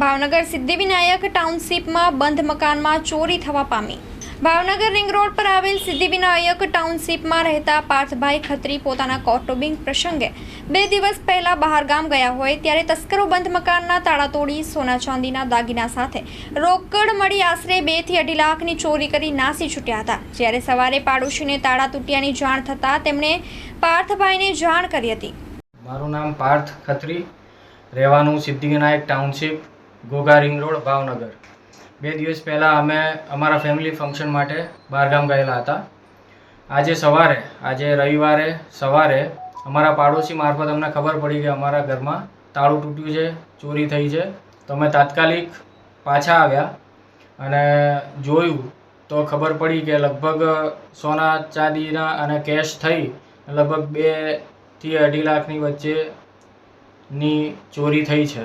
ભાવનગર સિદ્ધિવિનાયક ટાઉનશીપમાં બંધ મકાનમાં ચોરી થવા પામી. ભાવનગર રિંગ રોડ પર આવેલ સિદ્ધિવિનાયક ટાઉનશીપમાં રહેતા પાર્થભાઈ ખત્રી પોતાના કૌટુંબિક પ્રસંગે બે દિવસ પહેલા બહારગામ ગયા હોય ત્યારે તસ્કરો બંધ મકાનના તાળા તોડી સોના ચાંદીના દાગીના સાથે રોકડ મળી આશરે બેથી અઢી લાખની ચોરી કરી નાસી છૂટ્યા હતા. જ્યારે સવારે પાડોશીને તાળા તૂટ્યાની જાણ થતાં તેમણે પાર્થભાઈને જાણ કરી હતી. મારું નામ પાર્થ ખત્રી. રહેવાનું Siddhivinayak township Ghogha ring road, Bhavnagar. બે દિવસ પહેલાં અમે અમારા ફેમિલી ફંક્શન માટે બહારગામ ગયેલા હતા. આજે સવારે, આજે રવિવારે સવારે અમારા પાડોશી મારફત અમને ખબર પડી કે અમારા ઘરમાં તાળું તૂટ્યું છે, ચોરી થઈ છે. તો અમે તાત્કાલિક પાછા આવ્યા અને જોયું તો ખબર પડી કે લગભગ સોના ચાંદીના અને કેશ થઈ લગભગ બેથી અઢી લાખની વચ્ચેની ચોરી થઈ છે.